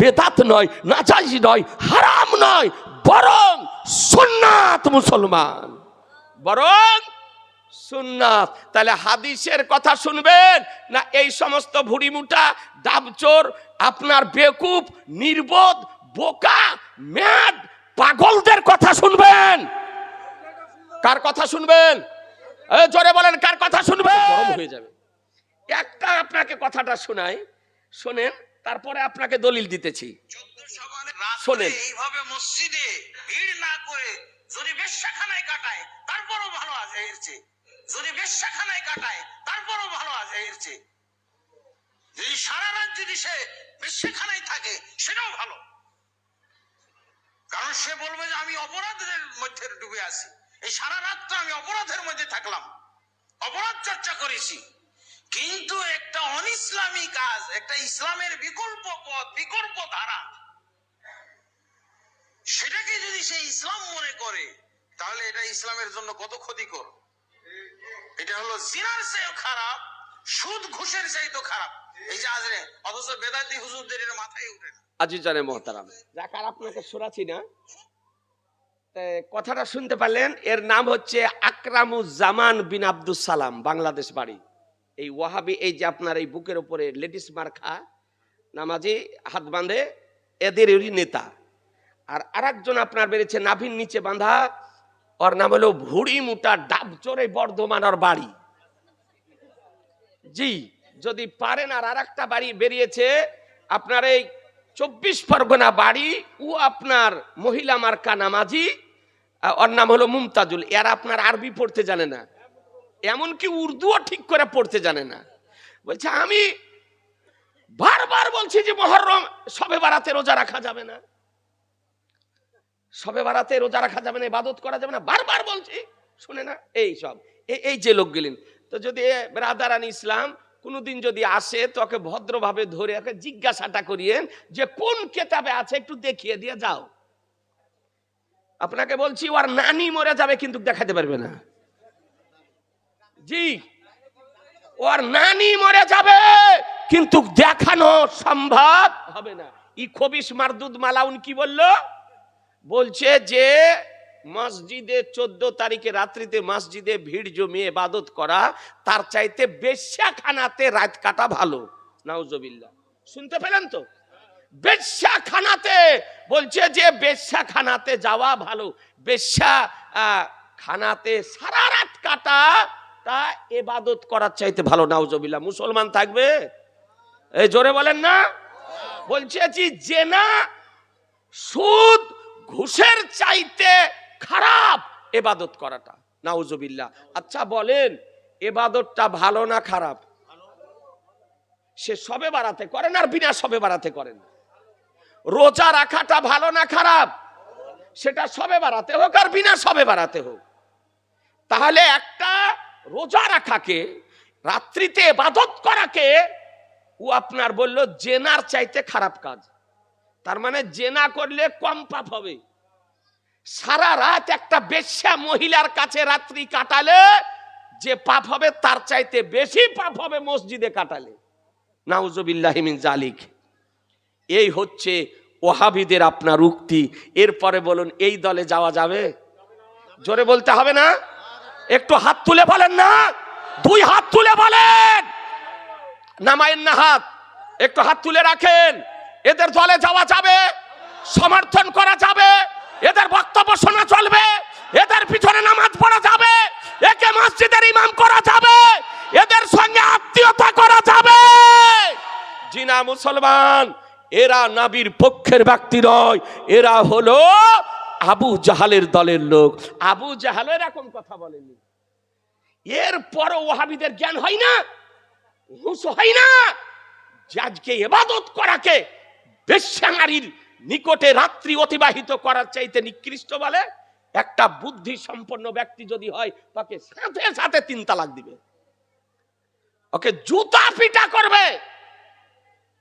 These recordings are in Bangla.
বেদাত নয় নাজাইজ নয় হারাম নয় বরং সুন্নাত মুসলমান। বরং সুন্নাত। তাহলে হাদিসের কথা শুনবেন? না এই সমস্ত ভুড়িমুটা ডাবচোর আপনার বেকুব নির্বোধ বোকা ম্যাড পাগলদের কথা শুনবেন? কার কথা শুনবেন? এ, জোরে বলেন কার কথা শুনবেন? গরম হয়ে যাবে। একটা আপনাকে কথাটা শোনাই। শোনেন তারপরে আপনাকে দলিল দিতেছি। শোনেন। এইভাবে মসজিদে ভিড় না করে যদি বেশ্যাখানায় কাটায় তারপরও ভালো আছে এর চেয়ে যদি বেশ্যাখানায় কাটায় তারপরও ভালো আছে এর চেয়ে যদি সারা রাত যদি সে বেশ্যাখানায় থাকে সেটাও ভালো। কারণ সে বলবে যে আমি অপরাধের মধ্যে ডুবে আছি। এই সারা রাতটা আমি অপরাধের মধ্যে থাকলাম। অপরাধ চর্চা করেছি। কিন্তু একটা অনিসলামী কাজ একটা ইসলামের বিকল্প পথ বিকল্প ধারা। সেটাকে যদি সে ইসলাম মনে করে তাহলে এটা ইসলামের জন্য কত ক্ষতিকর? এটা হলো জিনার চেয়েও খারাপ সুদ ঘুষের চাইতো খারাপ। এই যে আজরে অথচ বেদাতি হুজুরদের এটা মাথায় উঠে না। আজিজানে মহতারাম। যাকার আপনাকে শোনাচ্ছি না কথাটা শুনতে পারলেন এর নাম হচ্ছে আকরামুজ্জামান বিন আব্দুল সালাম বাংলাদেশ বাড়ি। এই ওয়াহাবি, এই যে আপনার এই বুকের উপরে লেডিস মার্খা নামাজি হাত বাঁধে এদেরই নেতা। আর আরেকজন আপনার বেড়েছে নাভির নিচে বাঁধা, ওর নাম হলো ভুড়ি মুটা ডাবচোরে বর্ধমান ওর বাড়ি। জি, যদি পারেন আর আর একটা বাড়ি বেরিয়েছে, আপনার এই চব্বিশ পরগনা বাড়ি, ও আপনার মহিলা মার্কা নামাজি ওর নাম হলো মুমতাজুল। এরা আপনার আরবি পড়তে জানে না। এমনকি উর্দুও ঠিক করে পড়তে জানে না। বলছে, আমি বারবার বলছি যে মহরম, সবে বারাতে রোজা রাখা যাবে না। সবে বারাতে রোজা রাখা যাবে না, ইবাদত করা যাবে না। বারবার বলছি, শুনে না, এই সব। এই যে লোক গেলেন তো যদি ব্রাদারান ইসলাম, কোনোদিন যদি আসে তোকে ভদ্রভাবে ধরে ওকে জিজ্ঞাসাটা করিয়েন যে, কোন কেতাবে আছে, একটু দেখিয়ে দিয়ে যাও। আপনাকে বলছি, ওর নানি মরে যাবে, কিন্তু দেখাতে পারবে না। জি। ওর নানি মরে যাবে, কিন্তু দেখানো সম্ভব হবে না। ই খবিস মারদুদ মালাউন কি বলল? বলছে যে, মসজিদে চোদ্দ তারিখে রাত্রিতে মসজিদে ভিড় জমিয়ে ইবাদত করা, তার চাইতে বেশ্যাখানাতে রাত কাটা ভালো। নাউজবিল্লা শুনতে পেলেন তো? বেশ্যাখানাতে বলছে যে, বেশ্যাখানাতে যাওয়া ভালো। বেশ্যা খানাতে সারা রাত কাটা তা এবাদত করার চাইতে ভালো নাউজবিল্লা মুসলমান থাকবে? এই জোরে বলেন না? বলছে জেনা সুদ ঘুষের চাইতে খারাপ এবাদত করাটা, নাউজুবিল্লাহ। আচ্ছা বলেন এবাদতটা ভালো না খারাপ? সে সবে বাড়াতে করেন আর বিনা সবে বাড়াতে করেন। রোজা রাখাটা ভালো না খারাপ? সেটা সবে বাড়াতে হোক আর বিনা সবে বাড়াতে হোক। তাহলে একটা রোজা রাখাকে, রাত্রিতে এবাদত করাকে ও আপনার বলল, জেনার চাইতে খারাপ কাজ। তার মানে জেনা করলে কম পাপ হবে। সারা রাত একটা বেশ্যা মহিলার কাছে রাত্রি কাটালে যে পাপ হবে, তার চাইতে বেশি পাপ হবে মসজিদে কাটালে। নাউজবিল্লাহিমিন জালিক। এই হচ্ছে ওহাবিদের আপনার উক্তি। এরপরে বলুন, এই দলে যাওয়া যাবে? জোরে বলতে হবে না? একটু হাত তুলে বলেন না। দুই হাত তুলে বলেন। নামায়েন না হাত। একটু হাত তুলে রাখেন। এদের দলে যাওয়া যাবে, সমর্থন করা যাবে, এদের বক্তব্য শোনা চলবে, এদের পিছনে নামাজ পড়া যাবে, একে মসজিদের ইমাম করা যাবে, এদের সঙ্গে আত্মীয়তা করা যাবে। জিনা মুসলমান, এরা নাবির পক্ষের ব্যক্তি নয়, এরা হলো আবু জাহালের দলের লোক। আবু জাহাল এরকম কথা বলেনি। এর পরও ওহাবিদের জ্ঞান হয় না হুঁশ হয় না। আজকে এবাদত করাকে বেশ্যাঙ্গারির নিকটে রাত্রি অতিবাহিত করার চাইতে নিকৃষ্ট বলে। একটা বুদ্ধি সম্পন্ন ব্যক্তি যদি হয়, তাকে সাথে সাথে তিন তালাক দিবে। ওকে জুতা পিটা করবে।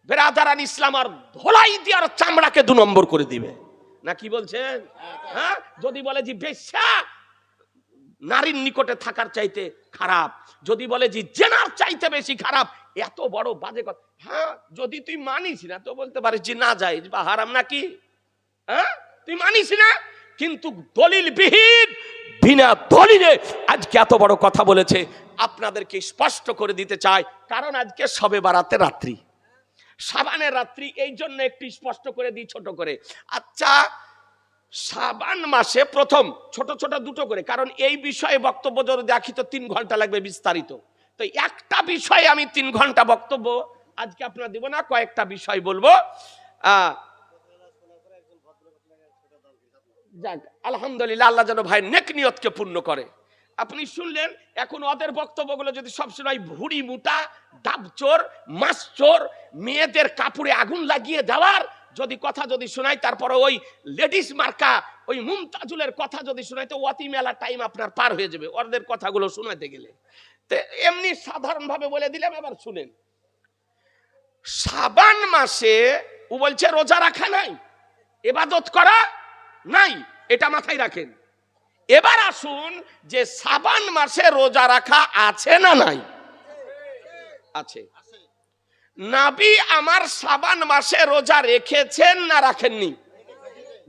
বেরাদারান ইসলাম আর ধোলাই দিয়ে আর চামড়াকে দু নম্বর করে দিবে। না কি বলছেন? হ্যাঁ? যদি বলে যে বেশ্যা, নারীর নিকটে থাকার চাইতে খারাপ। যদি বলে যে জেনার চাইতে বেশি খারাপ, এত বড় বাজে কথা। হ্যাঁ? যদি তুই মানিস না, তো বলতে পারিস যে না যাই বা হারাম নাকি? হ্যাঁ? তুই মানিস না? কিন্তু দলিল বিহীন বিনা দলিলে আজকে এত বড় কথা বলেছে, আপনাদেরকে স্পষ্ট করে দিতে চাই। কারণ আজকে সবে বারাতে রাত্রি। সাবানের রাত্রি, এই জন্য একটু স্পষ্ট করে দিই ছোট করে। আচ্ছা সাবান মাসে প্রথম, ছোট ছোট দুটো করে, কারণ এই বিষয়ে বক্তব্য যদি দেখি তো তিন ঘণ্টা লাগবে বিস্তারিত। তো একটা বিষয়ে আমি তিন ঘণ্টা বক্তব্য, আজকে আপনার দিব না, কয়েকটা বিষয় বলব। যাক, আলহামদুলিল্লাহ, আল্লাহ যেন ভাই নেক নিয়তকে পূর্ণ করে। আপনি শুনলেন, এখন ওদের বক্তব্যগুলো যদি সবসময় ভুড়ি মুটা ডাবচোর মাছচোর মেয়েদের কাপড়ে আগুন লাগিয়ে দেওয়ার যদি কথা যদি শোনাই তারপরে ওই লেডিস মার্কা, ওই মুমতাজুলের কথা যদি শোনাই তো অতি মেলা টাইম আপনার পার হয়ে যাবে ওদের কথাগুলো শোনাতে গেলে। তো এমনি সাধারণভাবে বলে দিলাম, এবার শুনেন। সাবান মাসে ও বলছে, রোজা রাখা নাই, এবাদত করা নাই, এটা মাথায় রাখেন। এবার আসুন যে সাবান মাসে রোজা রাখা আছে না নাই? আছে। নাবি আমার সাবান মাসে রোজা রেখেছেন না রাখেননি?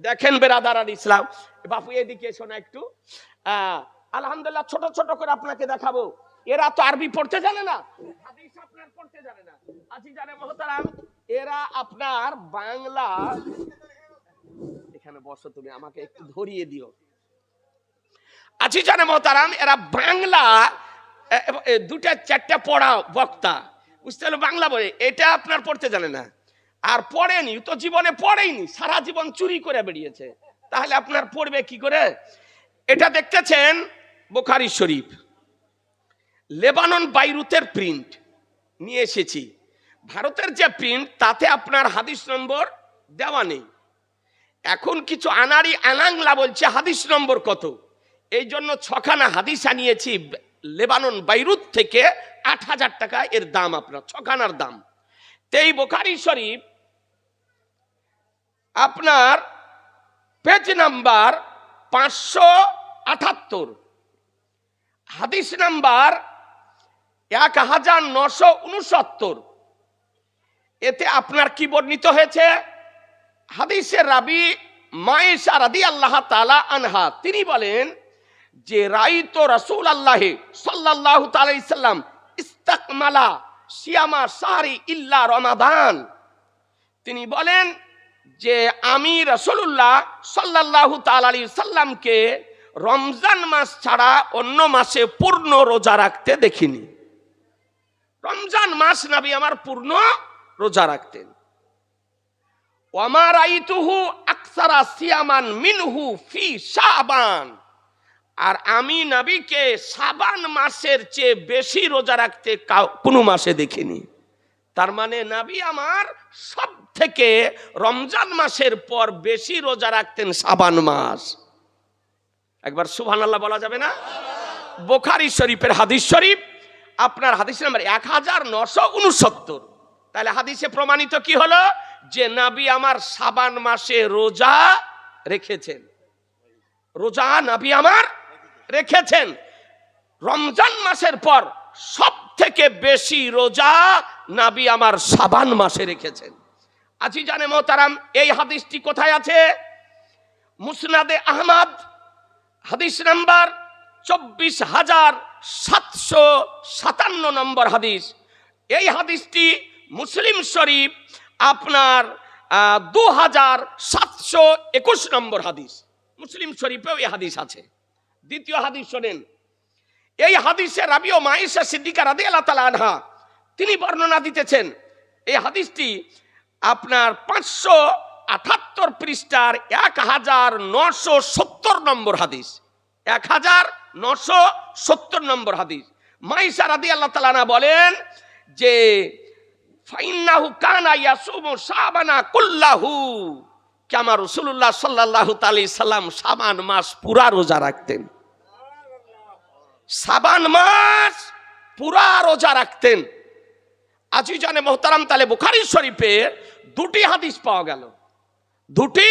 দেখেন বেরাদার আর ইসলাম। বাপু, এদিকে এসো না একটু। আলহামদুলিল্লাহ, ছোট ছোট করে আপনাকে দেখাবো। এরা তো আরবি পড়তে জানে না? পড়তে জানে না। এরা আপনার বাংলা এখানে বসো তুমি, আমাকে একটু ধরিয়ে দিও। আজি জানে মহতারাম, এরা বাংলা দুটা চারটা পড়া বক্তা। বুঝতে হলো বাংলা বলে? এটা আপনার পড়তে জানে না। আর পড়েনি, তো জীবনে পড়েইনি, সারা জীবন চুরি করে বেরিয়েছে তাহলে আপনার পড়বে কি করে? এটা দেখতেছেন বোখারি শরীফ। লেবানন, বাইরুতের প্রিন্ট নিয়ে এসেছি। ভারতের যে প্রিন্ট, তাতে আপনার হাদিস নম্বর দেওয়া নেই। এখন কিছু আনারি আনাংলা বলছে হাদিস নম্বর কত? এই জন্য ছখানা হাদিস আনিয়েছি, লেবানন, বাইরুত থেকে আট হাজার টাকা এর দাম আপনার, ছখানার দাম। তেই বোখারি শরীফ আপনার পেজ নাম্বার পাঁচশো আটাত্তর হাদিস নাম্বার এক হাজার নশো উনসত্তর। এতে আপনার কি বর্ণিত হয়েছে? হাদিসের রাবি মায়েশা রাদি আল্লাহ তালা আনহা, তিনি বলেন যে রাইতো রসুল আল্লাহে সাল্লাহ তালাইসাল্লাম ইস্তাকমালা সিয়ামা সাহারি ইল্লা রমাদান। তিনি বলেন যে আমি রসুল্লাহ সাল্লাহ তালি সাল্লামকে রমজান মাস ছাড়া অন্য মাসে পূর্ণ রোজা রাখতে দেখিনি। রমজান মাস নাবি আমার পূর্ণ রোজা রাখতেন। ওয়ামার আইতুহু আকসারা সিয়ামান মিনহু ফি শাবান। আর আমি নবীকে সাবান মাসের চেয়ে বেশি রোজা রাখতে কোনো মাসে দেখিনি। তার মানে নাবি আমার সব থেকে রমজান মাসের পর বেশি রোজা রাখতেন সাবান মাস। একবার সুবহান আল্লাহ বলা যাবে না? বোখারি শরীফের হাদিস শরীফ, আপনার হাদিস নাম্বার এক হাজার নশো উনসত্তর। তাহলে হাদিসে প্রমাণিত কি হলো? যে নাবি আমার সাবান মাসে রোজা রেখেছেন। রোজা নাবি আমার রেখেছেন। রমজান মাসের পর সব থেকে বেশি রোজা নাবি আমার সাবান মাসে রেখেছেন। আজি জানে মোতারাম এই হাদিসটি কোথায় আছে? মুসনাদে আহমদ, হাদিস নাম্বার চব্বিশ হাজার সাতশো সাতান্ন নম্বর হাদিস। এই হাদিসটি মুসলিম শরীফ আপনার দু হাজার সাতশো একুশ নম্বর হাদিস। মুসলিম শরীফেও এই হাদিস আছে। দ্বিতীয় হাদিস শোনেন। এই হাদিসে রাবিও মাইশা সিদ্দিকা রাদি আল্লাহ তালা আনহা, তিনি বর্ণনা দিতেছেন, এই হাদিসটি আপনার পাঁচশো আঠাত্তর পৃষ্ঠার এক হাজার নশো সত্তর নম্বর হাদিস। এক হাজার নশো সত্তর নম্বর হাদিস। মাইশা রাদি আল্লাহ তালানা বলেন যে, ফাইন্নাহু কানা ইয়াসুমু সাবানা কুল্লাহু। কেমা রসুল্লাহ সাল্লাহ তালি সাল্লাম সাবান মাস পুরা রোজা রাখতেন। সাবান মাস পুরা রোজা রাখতেন। আজি জানে মোহতারাম তালে বুখারি শরীফের দুটি হাদিস পাওয়া গেল। দুটি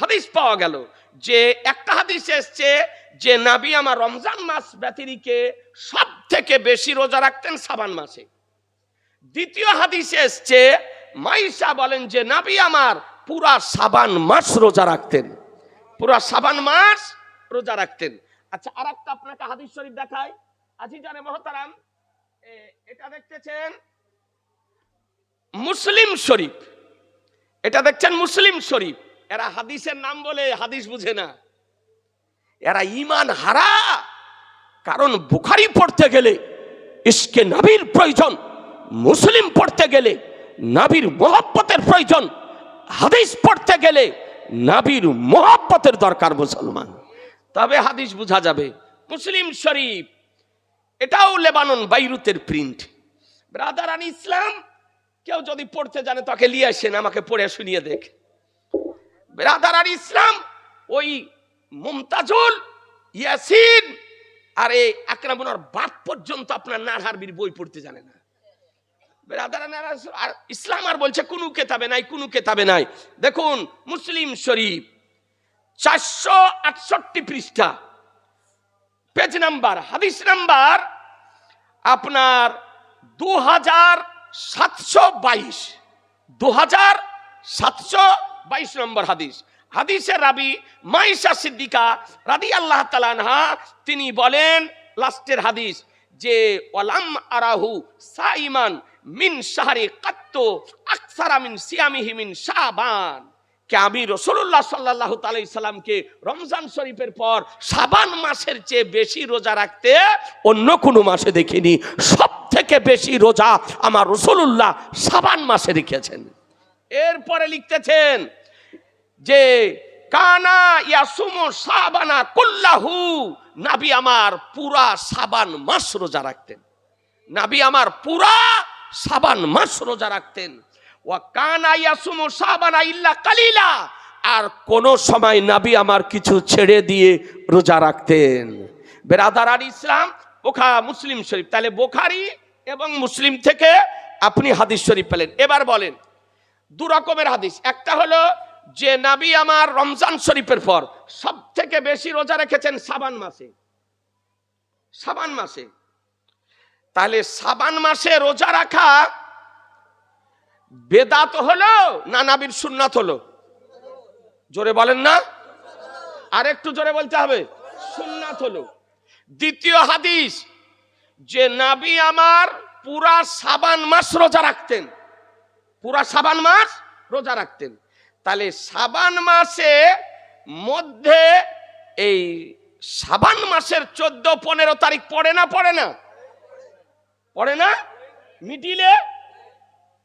হাদিস পাওয়া গেল। যে একটা হাদিস এসছে যে নাবি আমার রমজান মাস ব্যতিরিকে সব থেকে বেশি রোজা রাখতেন সাবান মাসে দ্বিতীয় হাদিস এসছে, মাইশা বলেন যে নাবি আমার পুরা সাবান মাস রোজা রাখতেন। পুরা সাবান মাস রোজা রাখতেন। আচ্ছা আর একটা আপনাকে হাদিস শরীফ দেখাই। আজি জানে মহতারাম এটা দেখতেছেন মুসলিম শরীফ। এটা দেখছেন মুসলিম শরীফ। এরা হাদিসের নাম বলে হাদিস বুঝে না। এরা ইমান হারা, কারণ বুখারি পড়তে গেলে ইসকে নাবির প্রয়োজন, মুসলিম পড়তে গেলে নাবির মোহাব্বতের প্রয়োজন, হাদিস পড়তে গেলে নাবির মোহাব্বতের দরকার মুসলমান। তবে হাদিস বোঝা যাবে, মুসলিম শরীফ, এটাও লেবানন, বাইরুতের প্রিন্ট ব্রাদার আন ইসলাম, কেউ যদি পড়তে জানে, তাকে নিয়ে আসেন, আমাকে পড়ে শুনিয়ে দেখ। ব্রাদার আন ইসলাম, ওই মুমতাজুল, ইয়াসিন, আর এই আকরামুনার বাপ পর্যন্ত আপনার নারহারবির বই পড়তে জানে না। আর ইসলাম আর বলছে, কোনো কেতাবে নাই, কোনো কেতাবে নাই। দেখুন, মুসলিম শরীফ চারশো আটষট্টি পৃষ্ঠা। পেজ নাম্বার হাদিস নাম্বার আপনার দু হাজার সাতশো বাইশ। দু হাজার সাতশো বাইশ নম্বর হাদিস। হাদিসের রাবি মাইশা সিদ্দিকা রাদি আল্লাহ তালানহা তিনি বলেন, লাস্টের হাদিস, যে ওয়ালাম আরাহু সাইমান মিন শাহরি কাত্ত আকসারা মিন সিয়ামিহি মিন শাবান। কে আমি রসুল্লাহ সাল্লাহ তালাই সাল্লামকে রমজান শরীফের পর সাবান মাসের চেয়ে বেশি রোজা রাখতে অন্য কোনো মাসে দেখিনি। সব থেকে বেশি রোজা আমার রসুল্লাহ সাবান মাসে রেখেছেন। এরপরে লিখতেছেন যে, কানা ইয়াসুমু সাবানা কুল্লাহু। নাবি আমার পুরা সাবান মাস রোজা রাখতেন। নাবি আমার পুরা সাবান মাস রোজা রাখতেন। ও কানা ইয়াসুমু সাবানা ইল্লা কালিলা। আর কোন সময় নাবি আমার কিছু ছেড়ে দিয়ে রোজা রাখতেন। বেরাদার আর ইসলাম, বোখা মুসলিম শরীফ। তাহলে বোখারি এবং মুসলিম থেকে আপনি হাদিস শরীফ পেলেন। এবার বলেন, দু রকমের হাদিস। একটা হলো যে নাবি আমার রমজান শরীফের পর সব থেকে বেশি রোজা রেখেছেন সাবান মাসে। সাবান মাসে। তাহলে সাবান মাসে রোজা রাখা বেদাত হলো না নাবির সুন্নাত হলো। জোরে বলেন না? আর একটু জোরে বলতে হবে। সুন্নাত হলো। দ্বিতীয় হাদিস, যে নাবি আমার পুরা সাবান মাস রোজা রাখতেন। পুরা সাবান মাস রোজা রাখতেন। তাহলে সাবান মাসে মধ্যে এই সাবান মাসের চোদ্দ, পনেরো তারিখ পড়ে না পড়ে না? পড়ে না? মিডিলে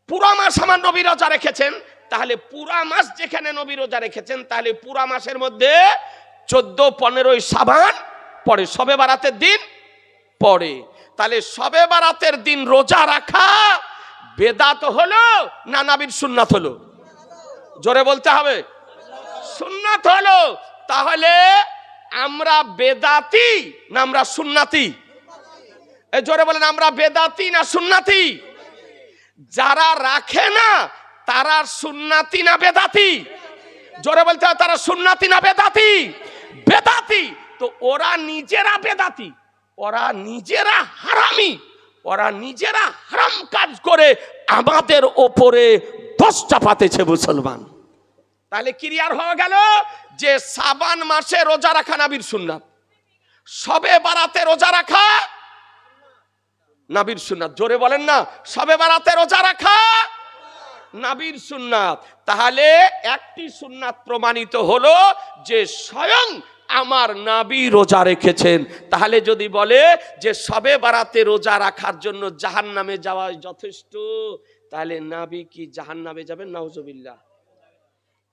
পুরা মাস আমার নবী রোজা রেখেছেন, তাহলে পুরা মাস যেখানে নবী রোজা রেখেছেন, তাহলে পুরা মাসের মধ্যে চোদ্দ, পনেরোই সাবান পড়ে সবে বারাতের দিন পড়ে তাহলে সবে বারাতের দিন রোজা রাখা বেদাত হলো না নাবির সুন্নাত হলো? জোরে বলতে হবে। সুন্নাত হলো, তাহলে আমরা বেদাতি না আমরা সুন্নাতি? জোরে বলেন, আমরা বেদাতি না সুন্নাতি? যারা রাখে না, তারা সুন্নাতি না বেদাতি? জোরে বলতে হবে তারা সুন্নাতি না বেদাতি? বেদাতি। তো ওরা নিজেরা বেদাতি, ওরা নিজেরা হারামি, ওরা নিজেরা হারাম কাজ করে আমাদের ওপরে দশ চাপাতেছে মুসলমান। তাহলে ক্লিয়ার হয়ে গেল যে সাবান মাসে রোজা রাখা নাবির সুন্নাত। সবে বারাতে রোজা রাখা নাবির সুন্নাত। জোরে বলেন না, সবে বারাতে রোজা রাখা। নাবির সুন্নাত। তাহলে একটি সুন্নাত প্রমাণিত হলো যে স্বয়ং আমার নাবি রোজা রেখেছেন। তাহলে যদি বলে যে সবে বারাতে রোজা রাখার জন্য জাহান নামে যাওয়া যথেষ্ট, তাহলে নাবি কি জাহান নামে যাবেন? নাউজবিল্লাহ।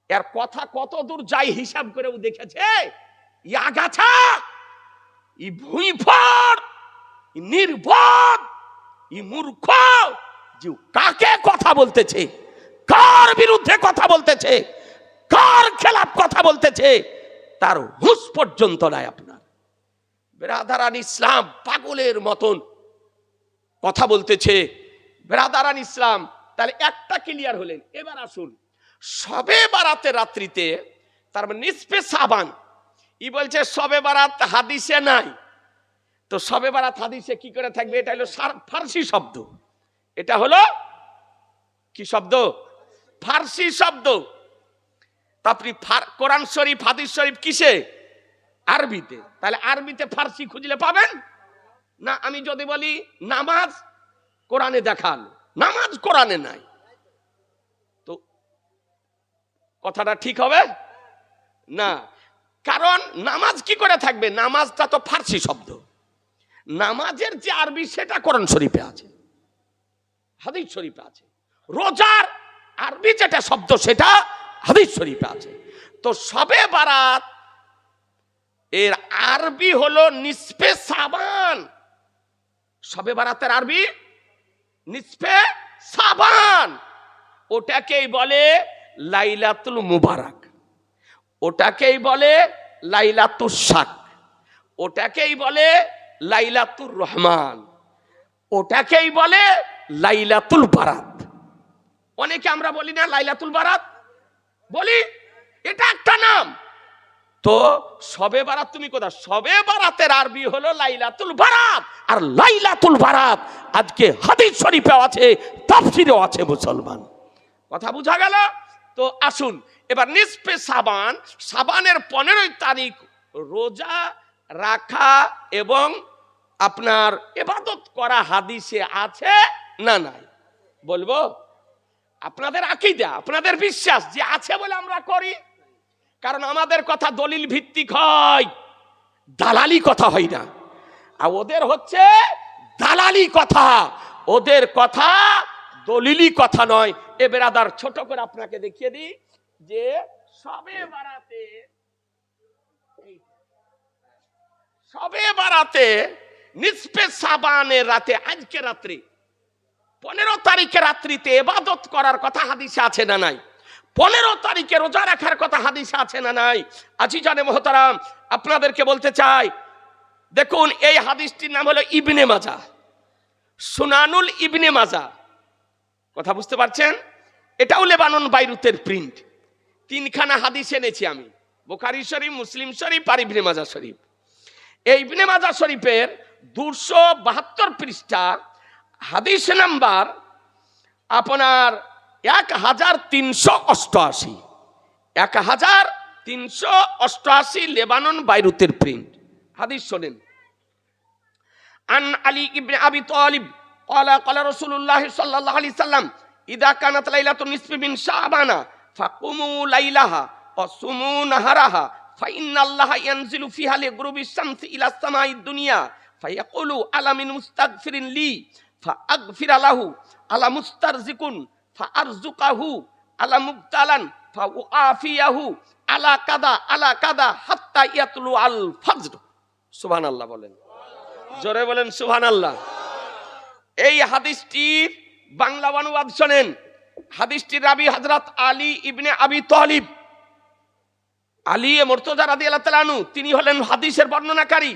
এর কথা কত দূর যাই হিসাব করেও দেখেছে? আগাছা, ই ভুঁইফর ই নির্বোধ ই মূর্খ যে কাকে কথা বলতেছে, কার বিরুদ্ধে কথা বলতেছে, কার খেলাপ কথা বলতেছে, তার হুঁশ পর্যন্ত নাই আপনার। বেরাদারান ইসলাম পাগলের মতন কথা বলতেছে। বেরাদারান ইসলাম, তাহলে একটা ক্লিয়ার হলেন, এবার আসুন। সবে বারাতে রাত্রিতে তার মানে নিসপে সাবান ই বলছে, সবে বারাত হাদিসে নাই। তো সবে বারাত হাদিসে কি করে থাকবে? এটা হলো ফার্সি শব্দ। এটা হলো কি শব্দ? ফার্সি শব্দ। তা আপনি ফার- কোরআন শরীফ, হাদিস শরীফ কিসে? আরবিতে। তাহলে আরবিতে ফার্সি খুঁজলে পাবেন? না, আমি যদি বলি নামাজ কোরআনে দেখান। নামাজ কোরআনে নাই। তো কথাটা ঠিক হবে? না। কারণ নামাজ কি করে থাকবে? নামাজটা তো ফার্সি শব্দ। নামাজের যে আরবি সেটা কোরআন শরীফে আছে, হাদিস শরীফে আছে, রোজার আরবি যেটা শব্দ সেটা হাদিস শরীফে আছে। তো সবে বারাত এর আরবি হলো নিসপে সাবান। সবে বারাতের আরবি? নিসপে সাবান। ওটাকেই বলে লাইলাতুল মুবারক। ওটাকেই বলে লাইলাতুল শাক। ওটাকেই বলে লাইলাতুর রহমান। ওটাকেই বলে লাইলাতুল বারাত। অনেকে আমরা বলি না লাইলাতুল বারাত। বলি, এটা একটা নাম। তো সবে বারাত তুমি কোথা সবে বারাতের আরবি হলো লাইলাতুল বারাত। আর লাইলাতুল বারাত আজকে হাদিস শরীফে আছে, তাফসিরেও আছে মুসলমান। কথা বোঝা গেল? তো আসুন, এবার নিসপে সাবান, সাবানের পনেরোই তারিখ রোজা রাখা এবং আপনার এবাদত করা হাদিসে আছে না নাই? বলব, আপনাদের আকিদা, আপনাদের বিশ্বাস যে আছে বলে আমরা করি, কারণ আমাদের কথা দলিল ভিত্তিক হয়, দালালি কথা হয় না। আর ওদের হচ্ছে দালালি কথা, ওদের কথা দলিলি কথা নয়। এ বেরাদার, ছোট করে আপনাকে দেখিয়ে দিই যে সবে বারাতে সবে বারাতে নিসপে সাবানের রাতে, আজকে রাত্রি। পনেরো তারিখে রাত্রিতে এবাদত করার কথা হাদিসে আছে না নাই? পনেরো তারিখে রোজা রাখার কথা হাদিসে আছে না নাই? আজি জানে মহতারাম, আপনাদেরকে বলতে চাই, দেখুন, এই হাদিসটির নাম হলো ইবনে মাজা। সুনানুল ইবনে মাজা। কথা বুঝতে পারছেন? এটাও লেবানন, বাইরুতের প্রিন্ট। তিনখানা হাদিস এনেছি আমি। বোখারি শরীফ, মুসলিম শরীফ আর ইবনে মাজা শরীফ। এই ইবনে মাজা শরীফের দুশো বাহাত্তর পৃষ্ঠা হাদিস নাম্বার আপনার এক হাজার তিনশো অষ্টআশি এক হাজার তিনশো অষ্টআশি লেবানন বাইরুতের প্রিন্ট হাদিস শোনেন আন আলী ইবনে আবি তালিব قال قال رسول الله صلى الله عليه وسلم إذا كانت ليلة النصف من شعبان فقوموا ليلها وصوموا نهرها فإن الله ينزل فيها لغروب الشمس إلى السماء الدنيا ফাইয়াকুলু আলামিন মুস্তাগফিরিন লি ফা ফাগফির আলাহু আলা মুস্তারজিকুন ফারজুকাহু আলা মুবতালান, ফাউআফিয়াহু আলা কাদা আলা কাদা হাত্তা ইয়াতলু আল ফজর। সুবহানাল্লাহ বলেন। জোরে বলেন সুবহানাল্লাহ। এই হাদিসটির বাংলা অনুবাদ শোনেন হাদিসটির রাবি হযরত আলী ইবনে আবি তালিব। আলী এ মুর্তজা রাদিয়াল্লাহু তিনি হলেন হাদিসের বর্ণনাকারী।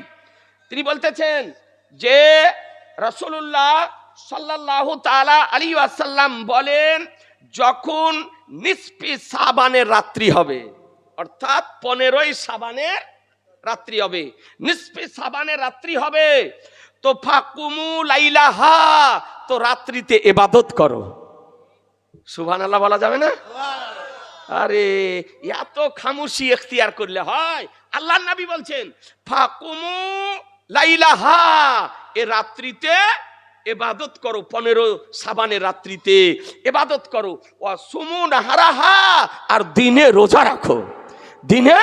তিনি বলতেছেন যে রাসূলুল্লাহ সাল্লাল্লাহু তাআলা আলী ওয়াসাল্লাম বলেন, যখন নিসফি সাবানের রাত্রি হবে, অর্থাৎ পনেরোই সাবানের রাত্রি হবে নিসফি সাবানের রাত্রি হবে, তো ফাকুমু লাইলাহা, তো রাত্রিতে এবাদত করো। সুবহান আল্লাহ বলা যাবে না? আরে, এত খামুশি এখতিয়ার করলে হয়। আল্লাহ নবী বলছেন, ফাকুমু লাইলাহা এ রাত্রিতে এবাদত করো পনেরো সাবানের রাত্রিতে এবাদত করো। ও সুমুন হারাহা আর দিনে রোজা রাখো। দিনে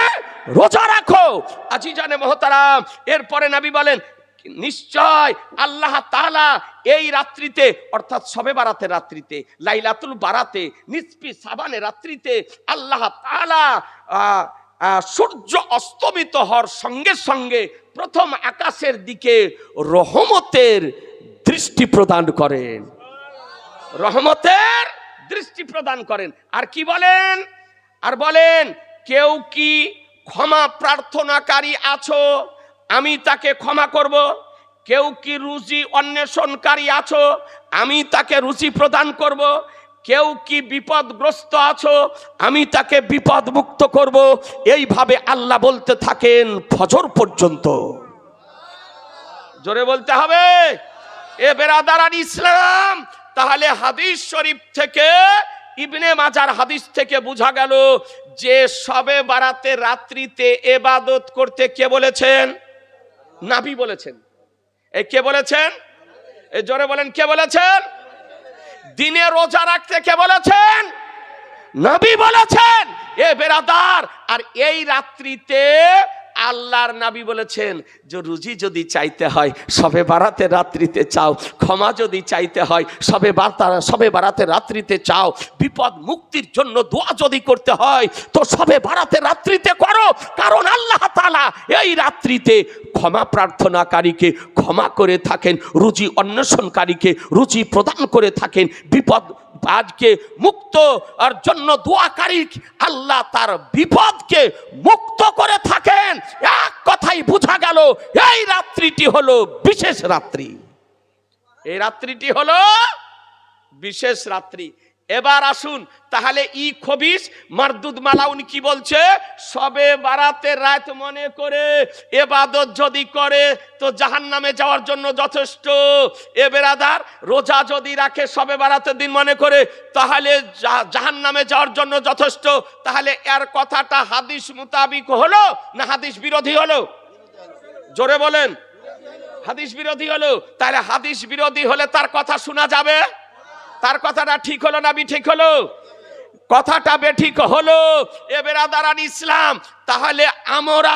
রোজা রাখো। আজি জানে মহতারাম এরপরে নবী বলেন নিশ্চয় আল্লাহ তাআলা এই রাত্রিতে অর্থাৎ সবে বারাতে রাত্রিতে লাইলাতুল বারাতে নিসপি সাবানে রাত্রিতে আল্লাহ আহ, আহ, সূর্য অস্তমিত হওয়ার সঙ্গে সঙ্গে প্রথম আকাশের দিকে রহমতের দৃষ্টি প্রদান করেন। রহমতের দৃষ্টি প্রদান করেন। আর কি বলেন? আর বলেন, কেউ কি ক্ষমা প্রার্থনাকারী আছো? আমি তাকে ক্ষমা করব। কেউ কি রুচি অন্বেষণকারী আছো? আমি তাকে রুচি প্রদান করব। কেউ কি বিপদগ্রস্ত আছো? আমি তাকে বিপদ মুক্ত করব। এইভাবে আল্লাহ বলতে থাকেন ফজর পর্যন্ত। জোরে বলতে হবে। এ বেরাদারান ইসলাম, তাহলে হাদিস শরীফ থেকে, ইবনে মাজার হাদিস থেকে বোঝা গেল যে সবে বারাতে রাত্রিতে এবাদত করতে কে বলেছেন? নাবি বলেছেন। এ কে বলেছেন? এ জোরে বলেন, কে বলেছেন? দিনে রোজা রাখতে কে বলেছেন? নবী বলেছেন এ বেরাদার আর এই রাত্রিতে আল্লাহর নাবি বলেছেন, যে রুজি যদি চাইতে হয়, সবে বারাতে রাত্রিতে চাও। ক্ষমা যদি চাইতে হয়, সবে বার্তা, সবে বারাতে রাত্রিতে চাও। বিপদ মুক্তির জন্য দোয়া যদি করতে হয়, তো সবে বারাতে রাত্রিতে করো। কারণ আল্লাহ তালা এই রাত্রিতে ক্ষমা প্রার্থনাকারীকে ক্ষমা করে থাকেন, রুজি অন্বেষণকারীকে রুজি প্রদান করে থাকেন। বিপদ আজকে মুক্ত আর জন্য দোয়াকারী আল্লাহ তার বিপদকে মুক্ত করে থাকেন। এক কথাই বোঝা গেল, এই রাত্রিটি হলো বিশেষ রাত্রি। এই রাত্রিটি হলো বিশেষ রাত্রি। এবার আসুন, তাহলে ই খবিস মারদুদ মালাউন কি বলছে? সবে বারাতে রাত মনে করে এবাদত যদি করে, তো জাহান নামে যাওয়ার জন্য যথেষ্ট। এ বেরাদার, রোজা যদি রাখে সবে বারাতের দিন মনে করে, তাহলে জাহান নামে যাওয়ার জন্য যথেষ্ট। তাহলে এর কথাটা হাদিস মোতাবিক হলো না হাদিস বিরোধী হলো? জোরে বলেন। হাদিস বিরোধী হলো? তাহলে হাদিস বিরোধী হলে তার কথা শোনা যাবে? তার কথাটা ঠিক হলো না ঠিক হলো? কথাটা বেঠিক হলো। এ বেরাদারান ইসলাম, তাহলে আমরা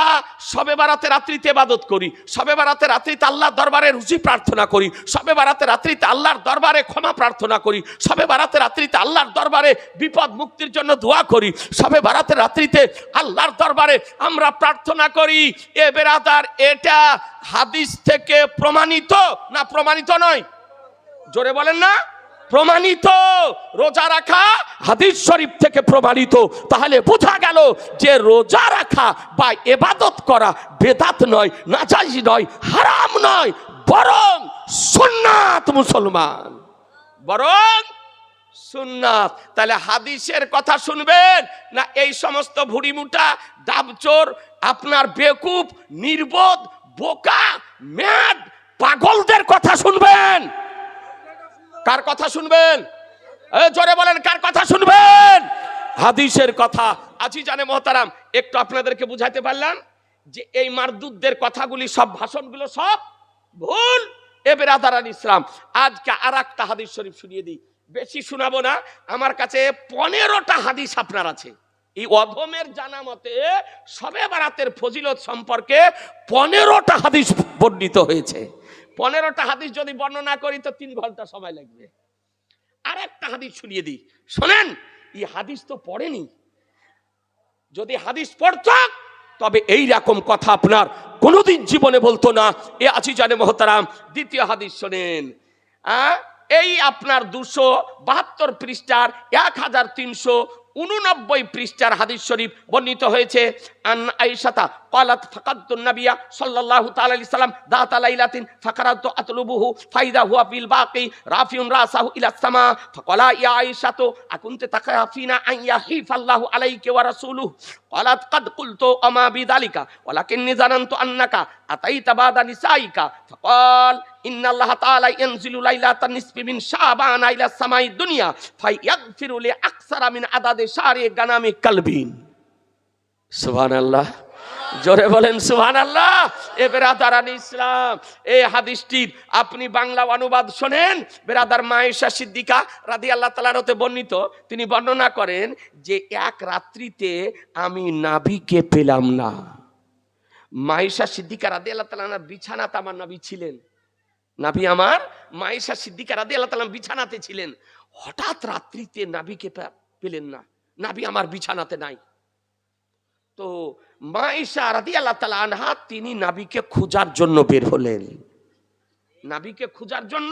সবে বারাতে রাত্রিতে ইবাদত করি, সবে বারাতে রাত্রিতে আল্লাহর দরবারে রুচি প্রার্থনা করি, সবে বারাতে রাত্রিতে আল্লাহর দরবারে ক্ষমা প্রার্থনা করি, সবে বারাতে রাত্রিতে আল্লাহর দরবারে বিপদ মুক্তির জন্য দোয়া করি, সবে বারাতে রাত্রিতে আল্লাহর দরবারে আমরা প্রার্থনা করি। এ বেরাদার, এটা হাদিস থেকে প্রমাণিত না প্রমাণিত নয়? জোরে বলেন না। প্রমাণিত, রোজা রাখা, হাদিস শরীফ থেকে প্রমাণিত। তাহলে বোঝা গেল যে রোজা রাখা বা এবাদত করা বেদাত নয়, নাজাইজ নয়, হারাম নয়, বরং সুন্নাত মুসলমান। বরং সুন্নাত। তাহলে হাদিসের কথা শুনবেন না এই সমস্ত ভুড়িমুটা, ডাবচোর, আপনার বেকুব, নির্বোধ, বোকা, ম্যাড, পাগলদের কথা শুনবেন? কার কথা শুনবেন? জোরে বলেন, কার কথা শুনবেন? হাদিসের কথা। আজি জানে মহতারাম, একটু আপনাদেরকে বুঝাইতে পারলাম যে এই মারদুদদের কথাগুলি সব ভাষণগুলো সব ভুল। এ বেরাদারান ইসলাম, আজকে আর একটা হাদিস শরীফ শুনিয়ে দিই। বেশি শোনাবো না, আমার কাছে পনেরোটা হাদিস আপনার আছে। এই অধমের জানা মতে সবে বারাতের ফজিলত সম্পর্কে পনেরোটা হাদিস বর্ণিত হয়েছে। পনেরোটা হাদিস যদি বর্ণনা করি, তো তিন ঘণ্টা সময় লাগবে। আর একটা হাদিস শুনিয়ে দিই। শোনেন, এই হাদিস তো পড়েনি। যদি হাদিস পড়ত, তবে এই রকম কথা আপনার কোনোদিন জীবনে বলতো না। এ আছি জানে মহতারাম, দ্বিতীয় হাদিস শোনেন। এই আপনার দুশো বাহাত্তর পৃষ্ঠার এক হাজার তিনশো উননব্বই পৃষ্ঠার হাদিস শরীফ বর্ণিত হয়েছে। আন আইসাতা قالت فقدت النبي صلى الله تعالى عليه وسلم ذات ليلة فقررت أطلبه فإذا هو في الباقي رافع رأسه إلى السماء فقال يا عائشة أكنت تخافين أن يخيف الله عليك ورسوله قالت قد قلت أما بذلك ولكني ظننت أنك أتيت بعد نسائك فقال إن الله تعالى ينزل ليلة النصف من شعبان إلى السماء الدنيا فيغفر لأكثر من عدد شعر غنم كلبين সুবহান আল্লাহ জোরে বলেন সুবহান আল্লাহ এ বেরাদারান ইসলাম এই হাদিসটির আপনি বাংলা অনুবাদ শোনেন? বেরাদার মায়েশা সিদ্দিকা রাদি আল্লাহ তালারতে বর্ণিত, তিনি বর্ণনা করেন যে, এক রাত্রিতে আমি নাবিকে পেলাম না। মায়েশা সিদ্দিকা রাদি আল্লাহ তালার বিছানাতে আমার নাবি ছিলেন। নাবি আমার মায়েশা সিদ্দিকা রাদি আল্লাহ তালাম বিছানাতে ছিলেন। হঠাৎ রাত্রিতে নাবিকে পেলেন না। নাবি আমার বিছানাতে নাই। তো মা ঈশা রাদি আল্লাহ তালা আনহা, তিনি নাবিকে খোঁজার জন্য বের হলেন। নাবিকে খোঁজার জন্য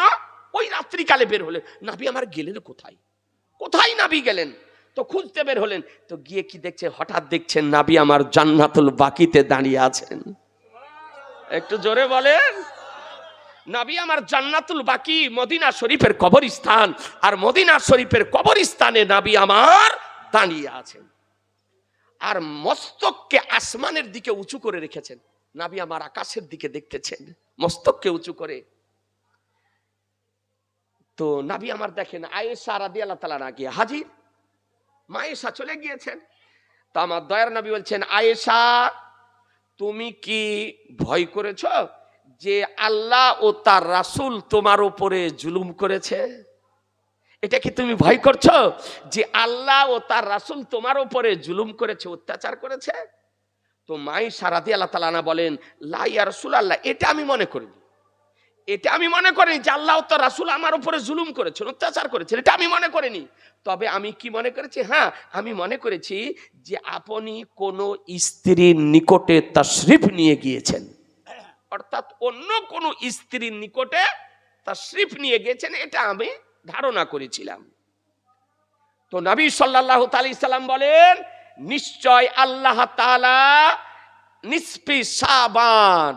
ওই রাত্রিকালে বের হলেন। নাবি আমার গেলেন কোথায়? কোথায় নাবি গেলেন? তো খুঁজতে বের হলেন। তো গিয়ে কি দেখছে? হঠাৎ দেখছেন নাবি আমার জান্নাতুল বাকিতে দাঁড়িয়ে আছেন। একটু জোরে বলেন। নাবি আমার জান্নাতুল বাকি মদিনা শরীফের কবরস্থান, আর মদিনা শরীফের কবরস্থানে নাবি আমার দাঁড়িয়ে আছেন। আর মস্তককে আসমানের দিকে উঁচু করে রেখেছেন। নাবি আমার আকাশের দিকে দেখতেছেন, মস্তককে উঁচু করে। তো নাবি আমার দেখেন, আয়েশা রাদি আল্লাহ তালা না গিয়ে হাজির মায়েশা চলে গিয়েছেন। তো আমার দয়ার নবী বলছেন, আয়েশা, তুমি কি ভয় করেছ যে আল্লাহ ও তার রাসূল তোমার উপরে জুলুম করেছে? এটা কি তুমি ভয় করছ? যে আল্লাহ ও তার রাসূল তোমার উপরে জুলুম করেছে, অত্যাচার করেছে? তো মাই সারাদি আল্লাহ তালানা বলেন লাইয়া রসুল আল্লাহ এটা আমি মনে করিনি। এটা আমি মনে করিনি যে আল্লাহ তো রাসুল আমার উপরে জুলুম করেছেন, অত্যাচার করেছেন, এটা আমি মনে করিনি। তবে আমি কি মনে করেছি? হ্যাঁ আমি মনে করেছি যে আপনি কোনো স্ত্রীর নিকটে তশরিফ নিয়ে গিয়েছেন। অর্থাৎ অন্য কোনো স্ত্রীর নিকটে তশরিফ নিয়ে গিয়েছেন, এটা আমি ধারণা করেছিলাম। তো নবী সাল্লাহ তালি সাল্লাম বলেন, নিশ্চয় আল্লাহ তালা নিসপি সাবান,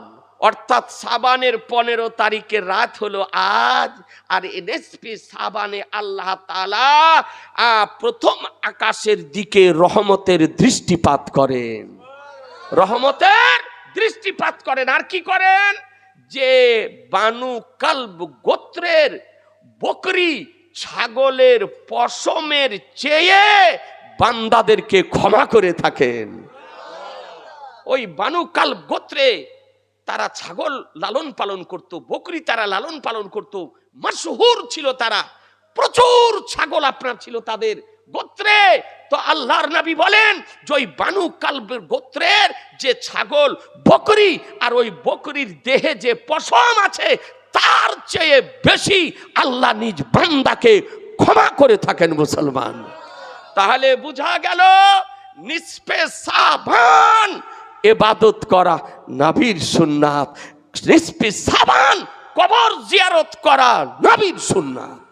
অর্থাৎ সাবানের পনেরো তারিখের রাত হলো আজ, আর এনএসপি সাবানে আল্লাহ তালা প্রথম আকাশের দিকে রহমতের দৃষ্টিপাত করেন। রহমতের দৃষ্টিপাত করেন, আর কি করেন? যে বানু কালব গোত্রের বকরি ছাগলের পশমের চেয়ে বান্দাদেরকে ক্ষমা করে থাকেন। ওই বানুকাল গোত্রে তারা ছাগল লালন পালন করত, বকরি তারা লালন পালন করত মাসহুর ছিল তারা, প্রচুর ছাগল আপনার ছিল তাদের গোত্রে। তো আল্লাহর নবী বলেন যে ওই বানু কালবের গোত্রের যে ছাগল, বকরি, আর ওই বকরির দেহে যে পশম আছে তার চেয়ে বেশি আল্লাহ নিজ বান্দাকে ক্ষমা করে থাকেন মুসলমান। তাহলে বোঝা গেল নিষ্পে সাবান এবাদত করা নাবির সুন্নাত, নিষ্পে সাবান কবর জিয়ারত করা নাবির সুন্নাত।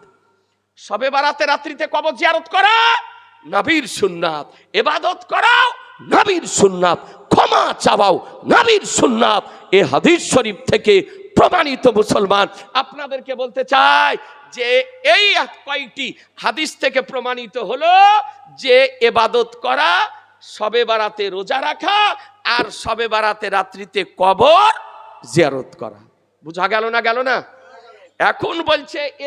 সবে বারাতে রাত্রিতে কবর জিয়ারত করা নাবির সুন্নাত, এবাদত করাও নাবির সুন্নাত, ক্ষমা চাওয়াও নাবির সুন্নাত। এ হাদিস শরীফ থেকে প্রমাণিত মুসলমান। আপনাদেরকে বলতে চাই যে এই কয়টি হাদিস থেকে প্রমাণিত হলো যে এবাদত করা, সবে বারাতে রোজা রাখা আর সবে বারাতে রাত্রিতে কবর জিয়ারত করা। বোঝা গেল না গেল না? এখন বলছে